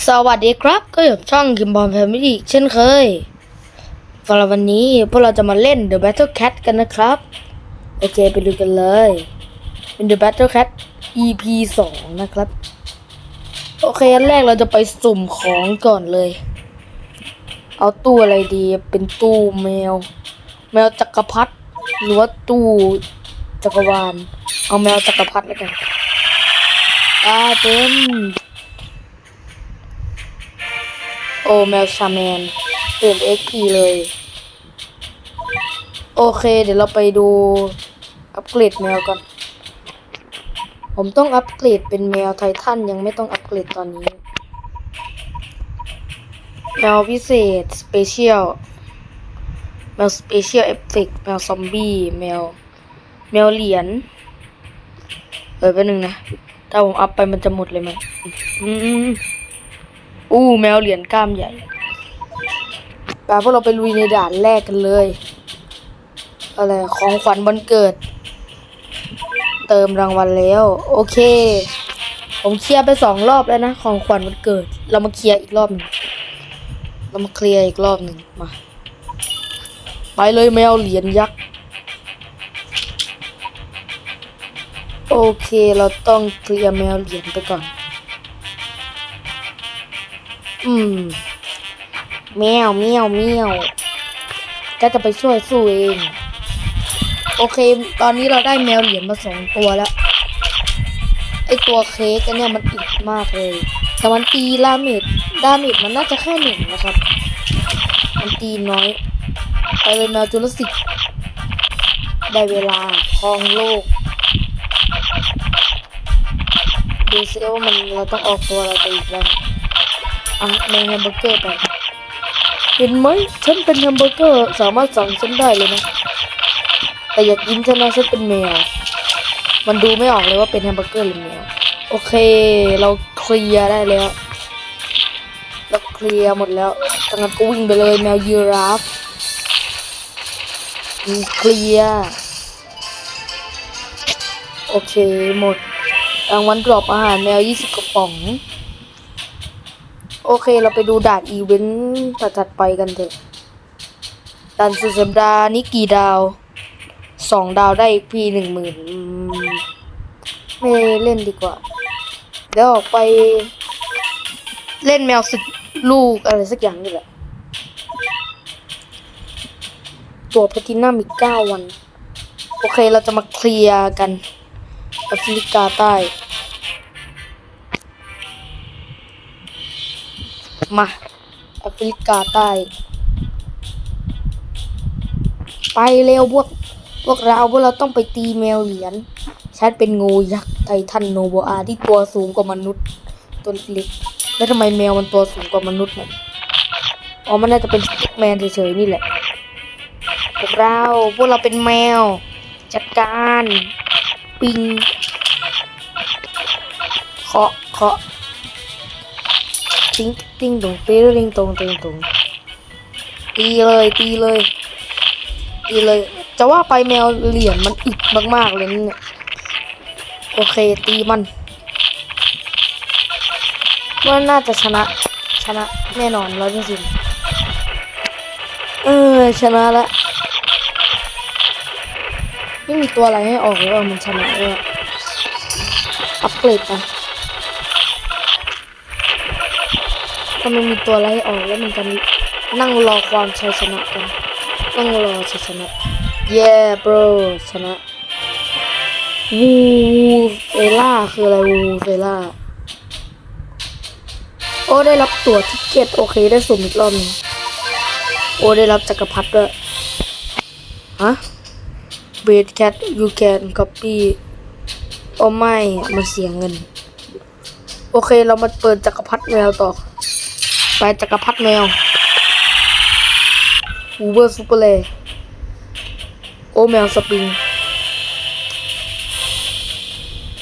สวัสดีครับ ก็อยู่ช่องคิมบอลแฟมิลี่เช่นเคยสำหรับวันนี้พวกเราจะมาเล่น The Battle Cat กันนะครับ โอเค ไปดูกันเลย เป็น The Battle Cat EP 2 นะครับ โอเคอันแรกเราจะไปสุ่มของก่อนเลย เอาตู้อะไรดี เป็นตู้แมว แมวจักรพรรดิหรือว่าตู้จักรวาล เอาแมวจักรพรรดิแล้วกันอ่าเป็น แมวชาแมนเปลี่ยน XP เลย โอเคเดี๋ยวเราไปดูอัปเกรดแมวก่อน ผมต้องอัปเกรดเป็นแมวไททันยังไม่ต้องอัปเกรดตอนนี้แมวพิเศษสเปเชียลแมวสเปเชียลเอฟเฟกแมวซอมบี้แมวแมวเหรียญเออแป๊บนึงนะ ถ้าผมอัพไปมันจะหมดเลยไหมอืม อู้แมวเหรียญกล้ามใหญ่ปาพวกเราไปลุยในด่านแรกกันเลยอะไรของขวัญวันเกิด เติมรางวัลแล้ว โอเค ผมเคลียร์ไปสองรอบแล้วนะ ของขวัญวันเกิด เรามาเคลียร์อีกรอบหนึ่งเรามาเคลียร์อีกรอบหนึ่งมาไปเลยแมวเหรียญยักษ์โอเค เราต้องเคลียร์แมวเหรียญไปก่อน อืมแมวเมียวเมียวก็จะไปช่วยสู้เอง โอเค ตอนนี้เราได้แมวเหรียญมาสองตัวแล้ว ไอตัวเค้กอันเนี่ยมันอิดมากเลย แต่มันตีดาเมจดาเมจมันน่าจะแค่หนึ่งนะครับ มันตีน้อย ไปเลยแมวจุลศิษย์ได้เวลาครองโลกดูซิว่ามันเราต้องออกตัวอะไรไปอีกบ้า อะในแฮมเบอร์เกอร์ไปเห็นไหมฉันเป็นแฮมเบอร์เกอร์สามารถสั่งฉันได้เลยนะ แต่อยากกินฉันนะฉันเป็นแมว มันดูไม่ออกเลยว่าเป็นแฮมเบอร์เกอร์หรือแมว โอเค เราเคลียร์ได้แล้ว เราเคลียร์หมดแล้วดังนั้นก็วิ่งไปเลยแมวยีราฟเคลียร์โอเคหมดรางวัลกรอบอาหารแมว 20 กระป๋อง โอเคเราไปดูด่านอีเวนต์ถัดไปกันเถอะด่านสุดสัปดาห์นี้กี่ดาวสองดาวได้พีหนึ่งหมื่นไม่เล่นดีกว่า เดี๋ยวออกไป เล่นแมวสึกลูกอะไรสักอย่างนี่แหละ ตัวแพลทินัมอีกเก้าวัน โอเคเราจะมาเคลียร์กันแอฟริกาใต้ มาแอฟริกาใต้ ไปเร็วพวก พวกเราพวกเราต้องไปตีแมวเหรียญฉันเป็นงูยักษ์ไททันโนโบอาที่ตัวสูงกว่ามนุษย์ตัวเล็ก แล้วทำไมแมวมันตัวสูงกว่ามนุษย์เนี่ยอ๋อมันน่าจะเป็นสติ๊กแมนเฉยๆนี่แหละ พวกเราพวกเราเป็นแมว จัดการ ปิงเคาะเคาะ ติ้งติ้งตรงตีริงตรงติงตรงตีเลยตีเลยตีเลย จะว่าไปแมวเหรียญมันอิดมากๆเลยเนี่ยโอเคตีมันมันน่าจะชนะ ชนะแน่นอนร้อยเปอร์เซ็นต์เออชนะละไม่มีตัวอะไรให้ออกเลยว่ามันชนะเลยอัปเกรดไป ถ้ามันมีตัวอะไรให้ออกแล้วมันจะนั่งรอความชัยชนะกัน นั่งรอชัยชนะเย้ bro ชนะวูเฟล่าคืออะไรวูเฟล่าโอ้ได้รับตั๋วทิเก็ตโอเคได้สุ่มอีกรอบหนึงโอ้ได้รับจักรพรรดิด้วยฮะ b r e a d cat you can copy โอ้ไม่มันเสียเงิน โอเคเรามาเปิดจักรพรรดิแมวต่อ ไปจักรพรรดิแมวอูเบอร์ซูเปอร์เลโอแมวสปริง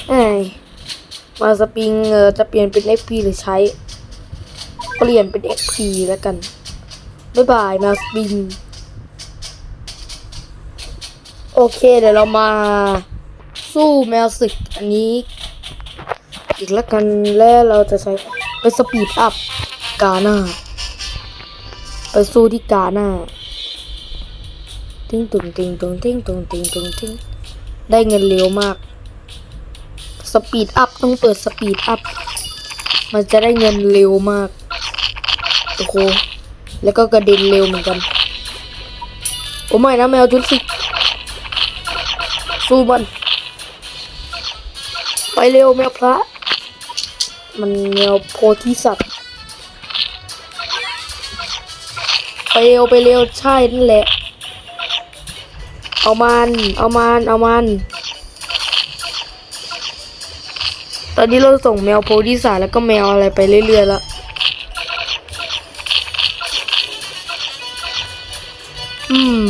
ไอมาสปริงเออจะเปลี่ยนเป็น XP หรือใช้ เปลี่ยนเป็น XP แล้วกัน บ๊ายบายแมวสปริง โอเคเดี๋ยวเรามาสู้แมวศึกอันนี้ อีกแล้วกันแล้วเราจะใช้ไปสปีดอัพ กาหน้า ไปสู้ที่กาหน้า ติ้งตุงติ้งตุงติ้งตุงติ้งตุงติ้งได้เงินเร็วมาก สปีดอัพต้องเปิดสปีดอัพ มันจะได้เงินเร็วมาก โอ้โห แล้วก็กระเด็นเร็วเหมือนกัน โอ้ไม่นะแมวจุลสิสู้มัน ไปเร็วแมวพระ มันแมวโพธิสัตว์ ไปเร็วไปเร็วใช่นั่นแหละ เอามัน เอามัน เอามัน ตอนนี้เราส่งแมวโพธิสัตว์แล้วก็แมวอะไรไปเรื่อยๆแล้วอืม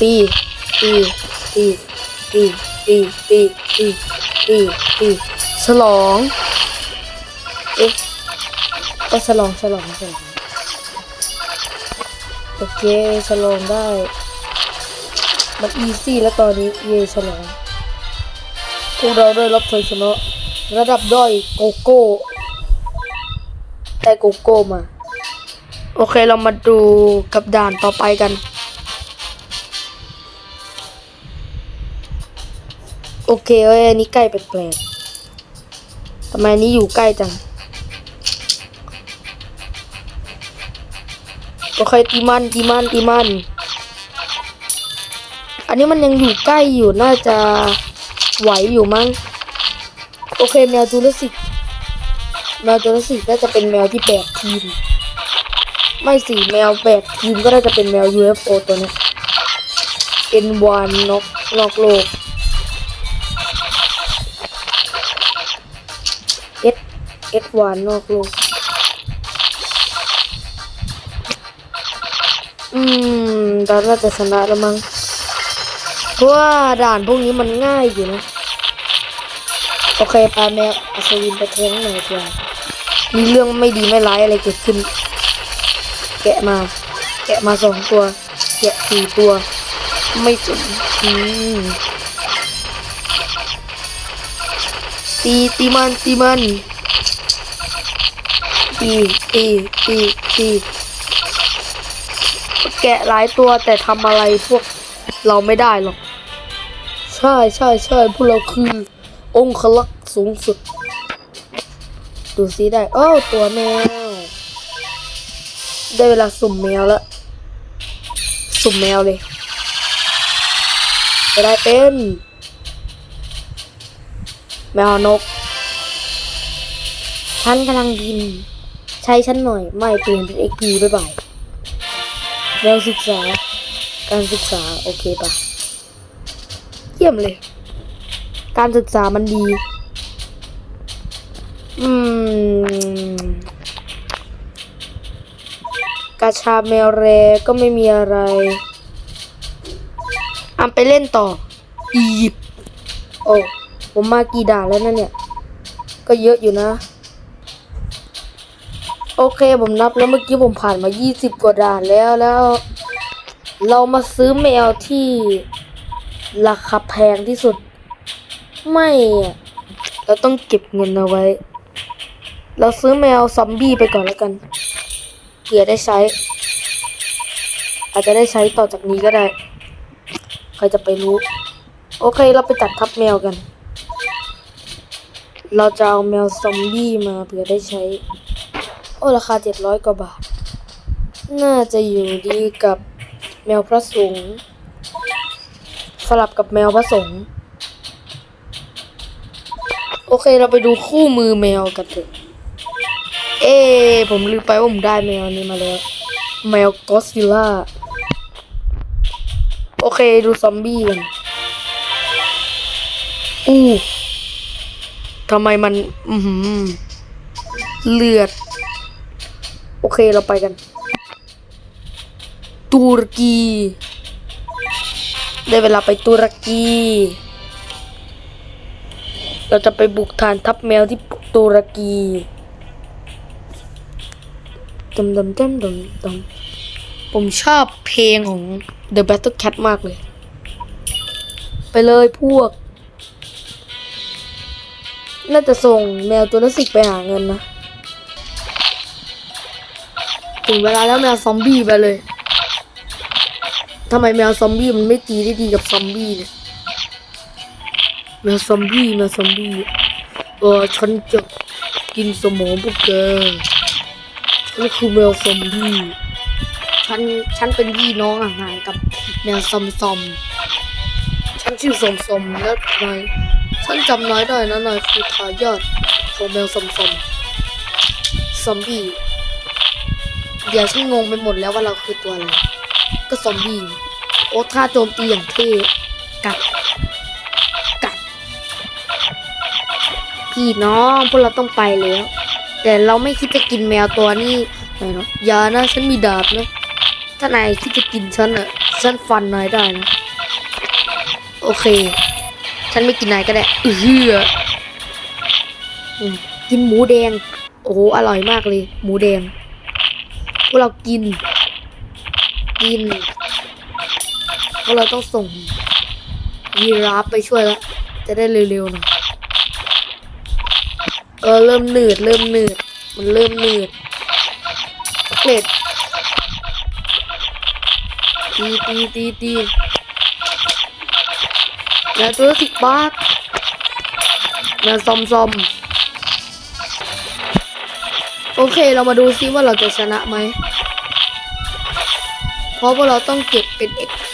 ตีตีตีตีตีตีตีตีตีฉลอง เอ๊ะ ก็ฉลองฉลองฉลองโอเคฉลองได้ มันอีซี่แล้วตอนนี้เย่ฉลองพวกเราได้รับชัยชนะระดับด้อยโกโก้ได้โกโก้มา โอเคเรามาดูกับด่านต่อไปกัน โอเคเอ้ยอันนี้ใกล้แปลกๆทำไมอันนี้อยู่ใกล้จัง โอเคตีมันตีมันตีมัน อันนี้มันยังอยู่ใกล้อยู่น่าจะไหวอยู่มั้ง โอเคแมวจูราสิกแมวจูราสิกน่าจะเป็นแมวที่แบกทีม ไม่สิแมวแบกทีมก็น่าจะเป็นแมว UFO ตัวนี้เป็นวานนกนอกโลกเอสเอสวานนอกโลก อืมเราน่าจะชนะแล้วมั้งเพราะว่าด่านพวกนี้มันง่ายอยู่นะ โอเคพาแมวอัศวินไปแทงหน่อยดีกว่ามีเรื่องไม่ดีไม่ร้ายอะไรเกิดขึ้น แกะมา แกะมาสองตัว แกะสี่ตัว ไม่สนอืมตีตีมันตีมันตีตีตีตี แกะหลายตัวแต่ทำอะไรพวกเราไม่ได้หรอก ใช่ใช่ใช่พวกเราคือ องคลักษ์สูงสุด ดูซิได้โอ้าตัวแมว ได้เวลาสุ่มแมวแล้ว สุ่มแมวเลยจะได้เป็น แมวนกฉันกำลังบิน ใช้ฉันหน่อย ไม่เปลี่ยนเป็นเอ็กซ์บ๊ายบาย แนวศึกษา การศึกษา โอเคปะเยี่ยมเลย การศึกษามันดี อืมกาชาแมวแรก็ไม่มีอะไรอำไปเล่นต่อ อียิปต์โอ้ ผมมากี่ด่านแล้วนะเนี่ย ก็เยอะอยู่นะ โอเคผมนับแล้วเมื่อกี้ผมผ่านมา 20 กว่าด่านแล้วแล้ว เรามาซื้อแมวที่ราคาแพงที่สุด ไม่เราต้องเก็บเงินเอาไว้ เราซื้อแมวซอมบี้ไปก่อนแล้วกันเผื่อได้ใช้ อาจจะได้ใช้ต่อจากนี้ก็ได้ ใครจะไปรู้ โอเคเราไปจัดทับแมวกัน เราจะเอาแมวซอมบี้มาเผื่อได้ใช้ โอ้ราคาเจ็ดร้อยกว่าบาท น่าจะอยู่ดีกับแมวพระสงฆ์สลับกับแมวพระสงฆ์โอเคเราไปดูคู่มือแมวกันเถอะ เอ้ผมลืมไปว่าผมได้แมวนี้มาแล้ว แมวกอสซิล่า โอเคดูซอมบี้กัน อู้ทำไมมัน อือหือเลือด โอเคเราไปกัน ตุรกี ได้เวลาไปตุรกี เราจะไปบุกฐานทัพแมวที่ตุรกีดมดมดมดมดมผมชอบเพลงของ The Battle Cat มากเลย ไปเลยพวก น่าจะส่งแมวตัวละสิกไปหาเงินนะ ถึงเวลาแล้วแมวซอมบี้ไปเลยทำไมแมวซอมบี้มันไม่ตีได้ดีกับซอมบี้เนี่ยแมวซอมบี้แมวซอมบี้เออฉันจะกินสมองพวกแกฉันคือแมวซอมบี้ฉันฉันเป็นพี่น้องห่างๆกับแมวซอมซอมฉันชื่อซอมซอมและนายฉันจำนายได้นะนายคือทายาทของแมวซอมซอมซอมบี้ เดี๋ยวฉันงงไปหมดแล้วว่าเราคือตัวอะไร ก็ซอมบี้โอ้ท่าโจมตีอย่างเท่กัด กัด พี่น้องพวกเราต้องไปแล้ว แต่เราไม่คิดจะกินแมวตัวนี้หน่อยเนาะอย่านะฉันมีดาบนะ ถ้านายคิดจะกินฉันอะฉันฟันนายได้นะ โอเค ฉันไม่กินนายก็ได้เออเหืออืกินหมูแดง โอ้โหอร่อยมากเลย หมูแดง วกเรากิน กินพวกเราต้องส่งยีราฟไปช่วยแล้ว จะได้เร็วๆหน่อยเออเริ่มหนืด เริ่มหนืด มันเริ่มหนืดเกล็ดตีตีตีตีแล้วตัวสิบบาทแล้วซอมซอม โอเคเรามาดูซิว่าเราจะชนะไหม เพราะว่าเราต้องเก็บเป็น XP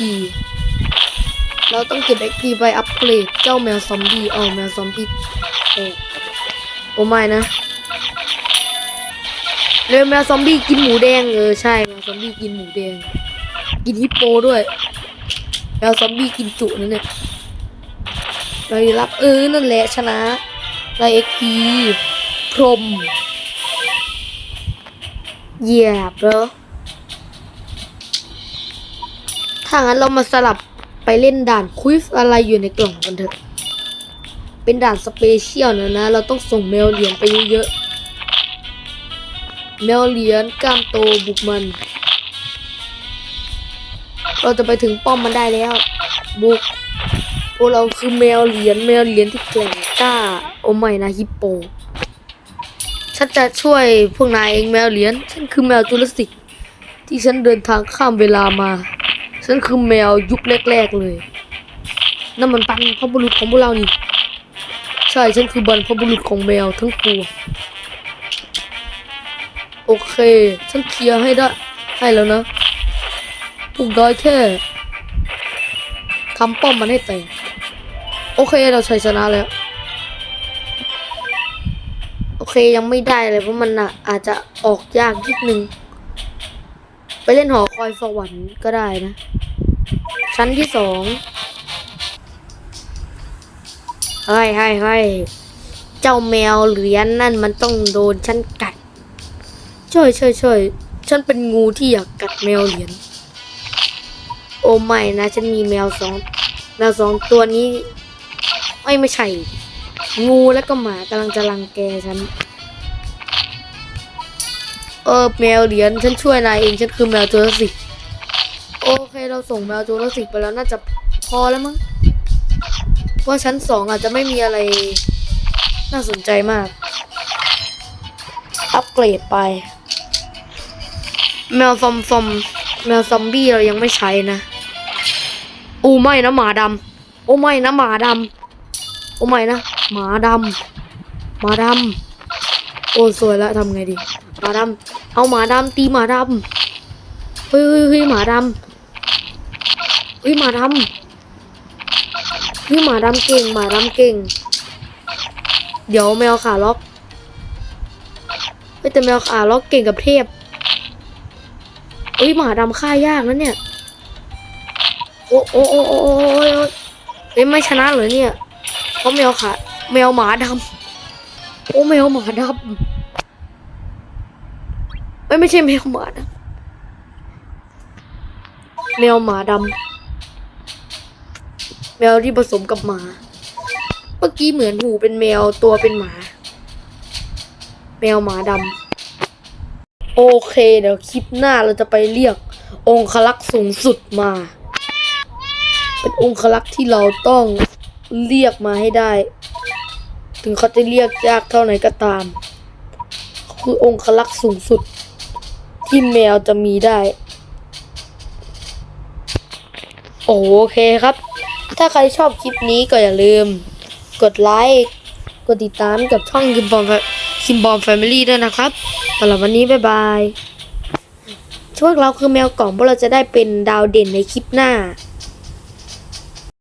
เราต้องเก็บ XP ไปอัปเกรดเจ้าแมวซอมบี้เอาแมวซอมบี้เออโอ้ไม่นะเร็วแมวซอมบี้กินหมูแดงเออใช่แมวซอมบี้กินหมูแดง กินฮิปโปด้วยแมวซอมบี้กินจุนั่นเนี่ยเราได้รับเออนั่นแหละชนะได้ XP พรหมเหยียบเห รอถ้างั้นเรามาสลับไปเล่นด่านควิฟอะไรอยู่ในกล่องกันเถอะ เป็นด่านสเปเชียลนะนะ เราต้องส่งแมวเหรียญไปเยอะๆแมวเหรียญกล้ามโตบุกมัน เราจะไปถึงป้อมมันได้แล้ว บุกพวกเราคือแมวเหรียญแมวเหรียญที่แกร่งกล้า โอไม่นะฮิปโป ฉันจะช่วยพวกนายเองแมวเหรียญฉันคือแมวจุลศิษย์ที่ฉันเดินทางข้ามเวลามา ฉันคือแมวยุคแรก ๆเลยนั่นมันปันพบุรุษของพวกเรานี่ใช่ฉันคือบรรพบุรุษของแมวทั้งปวงโอเค ฉันเคลียร์ให้ได้ให้แล้วนะพวกนายแค่ทำป้อมมันให้แตกโอเคเราชัยชนะแล้ว ยังไม่ได้เลยเพราะมันอาจจะออกยากนิดนึง ไปเล่นหอคอยสวรรค์ก็ได้นะ ชั้นที่สองเฮ้ยเฮ้ยเฮ้ยเจ้าแมวเหรียญนั่นมันต้องโดนฉันกัดช่วยช่วยช่วยฉันเป็นงูที่อยากกัดแมวเหรียญโอ้ไม่นะ ฉันมีแมวสองแมวสองตัวนี้ ไม่ไม่ใช่ งูแล้วก็หมากำลังจะรังแกฉัน เออแมวเหรียญฉันช่วยนายเองฉันคือแมวจูราสสิกโอเคเราส่งแมวจูราสสิกไปแล้วน่าจะพอแล้วมั้งเพราะชั้นสองอาจจะไม่มีอะไร น่าสนใจมาก อัปเกรดไป แมวซอมซอมแมวซอมบี้เรายังไม่ใช้นะโอ้ไม่นะหมาดำโอ้ไม่นะหมาดำโอ้ไม่นะหมาดำหมาดำโอ้สวยแล้วทำไงดีหมาดำ เอาหมาดำตีหมาดำเฮ้ยเฮ้ยเฮ้ยหมาดำเฮ้ยหมาดำเฮ้ยหมาดำเก่งหมาดำเก่ง เดี๋ยวแมวขาล็อกเฮ้ยแต่แมวขาล็อกเก่งกับเทพเฮ้ยหมาดำฆ่ายากนะเนี่ยโอ้โอ้โอ้โอ้โอ้โอ้ยเฮ้ยไม่ชนะเหรอเนี่ยเพราะแมวขาแมวหมาดำโอ้แมวหมาดำ ไม่ไม่ใช่แมวหมาดำแมวหมาดำแมวที่ผสมกับหมา เมื่อกี้เหมือนหูเป็นแมวตัวเป็นหมา แมวหมาดำโอเค เดี๋ยวคลิปหน้าเราจะไปเรียก องคลักษ์สูงสุดมา เป็นองคลักษ์ที่เราต้องเรียกมาให้ได้ ถึงเขาจะเรียกยากเท่าไหนก็ตามเขาคือองค์ลักษ์สูงสุด ที่แมวจะมีได้ โอเคครับ ถ้าใครชอบคลิปนี้ก็อย่าลืม กดไลค์ กดติดตามกับช่องคิมบอมคิมบอมแฟมิลี่ด้วยนะครับสำหรับวันนี้ บ๊ายบาย ช่วงเราคือแมวกล่องพวกเราจะได้เป็นดาวเด่นในคลิปหน้า